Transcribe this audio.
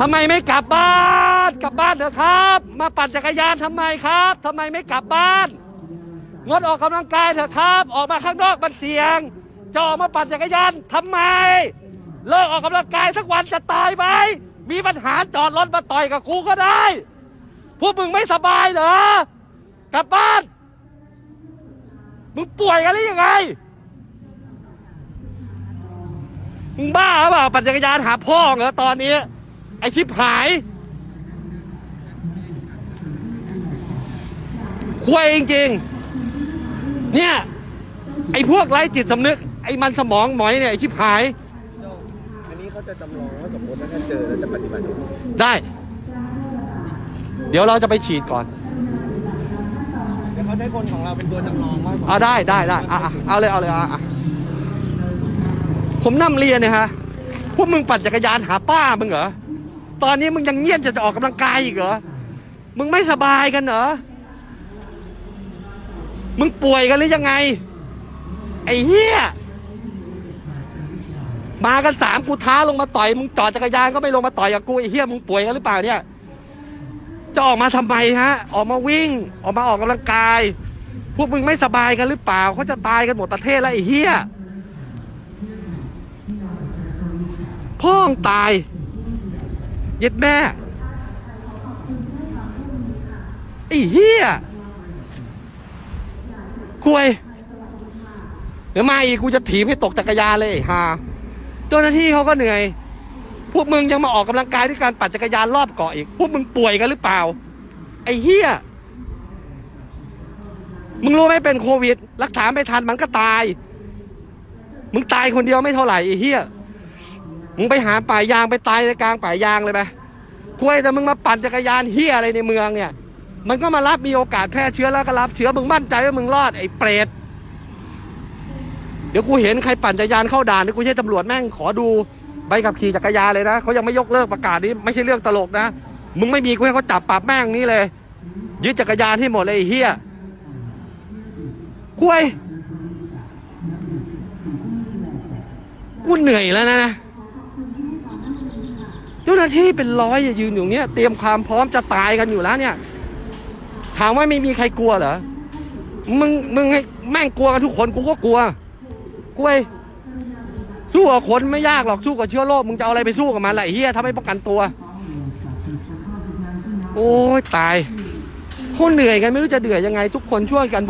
ทำไมไม่กลับบ้านกลับบ้านเถอะครับ มาปั่นจักรยานทำไมครับทำไมไม่กลับบ้าน งดออกกำลังกายเถอะครับ ออกมาข้างนอกมันเสี่ยงจะออกมาปั่นจักรยานทำไม เลิกออกกำลังกายสักวันจะตายไหมมีปัญหาจอดรถมาต่อยกับกูก็ได้ พวกมึงไม่สบายเหรอกลับบ้าน มึงป่วยกันหรือยังไง มึงบ้าหรือเปล่าปั่นจักรยานหาพ่อเหรอตอนนี้ ไอชิบหายควยจริงๆ เนี่ย ไอพวกไร้จิตสำนึก ไอมันสมองหมอยเนี่ยไอชิบหาย อันนี้เขาจะจำลองว่าสมมติว่าถ้าเจอแล้วจะปฏิบัติยังไงได้ เดี๋ยวเราจะไปฉีดก่อนเดี๋ยวเขาใช้คนของเราเป็นตัวจำลองว่า เอาได้ได้ได้อะอะเอาเลยเอาเลยอะอะ ผมนั่เรียนเนี่ยฮะ พวกมึงปั่นจักรยานหาป้ามึงเหรอ ตอนนี้มึงยังเงียบจะจะออกกำลังกายอีกเหรอ มึงไม่สบายกันเหรอ มึงป่วยกันหรือยังไง ไอ้เหี้ย มากันสามกูท้าลงมาต่อย มึงจอดจักรยานก็ไม่ลงมาต่อยกับกูไอ้เหี้ยมึงป่วยกันหรือเปล่าเนี่ย จะออกมาทำไมฮะ ออกมาวิ่ง ออกมาออกกำลังกาย พวกมึงไม่สบายกันหรือเปล่าเขาจะตายกันหมดประเทศแล้วไอ้เหี้ย พ่องตาย เย็ดแม่ไอ้เหี้ยคุยเดี๋ยวมาอีกกูจะถีบให้ตกจักรยานเลยไอ้ห่าเจ้าหน้าที่เขาก็เหนื่อย พวกมึงยังมาออกกำลังกายด้วยการปั่นจักรยานรอบเกาะอีก พวกมึงป่วยกันหรือเปล่า ไอ้เหี้ยมึงรู้ไหมเป็นโควิด รักษาไม่ทันมันก็ตาย มึงตายคนเดียวไม่เท่าไหร่ไอ้เหี้ย มึงไปหาป่ายางไปตายในกลางป่ายางเลยไปคุยแต่มึงมาปั่นจักรยานเหี้ยอะไรในเมืองเนี่ย มันก็มารับมีโอกาสแพร่เชื้อแล้วก็รับเชื้อมึงมั่นใจว่ามึงรอดไอ้เปรตเดี๋ยวกูเห็นใครปั่นจักรยานเข้าด่านเดี๋ยวกูใช้ตำรวจแม่งขอดูใบขับขี่จักรยานเลยนะเขายังไม่ยกเลิกประกาศนี้ไม่ใช่เรื่องตลกนะมึงไม่มีกูให้เขาจับปรับแม่งนี้เลยยึดจักรยานที่หมดเลยไอ้เหี้ยกล้วยกูเหนื่อยแล้วนะเจ้าห น้าที่เป็นร้อยอะยืนอยู่เนี้ยเตรียมความพร้อมจะตายกันอยู่แล้วเนี่ย ถามว่าไม่มีใครกลัวเหรอมึงมึงให้แม่งกลัวกันทุกคนกูก็กลัวกล้วยสู้กับคนไม่ยากหรอกสู้กับเชื้อโรคมึงจะเอาอะไรไปสู้กับมันล่ะเฮียถ้าไม่ป้องกันตัว โอ้ยตายเขาเหนื่อยกันไม่รู้จะเดือดยังไง ทุกคนช่วยกัน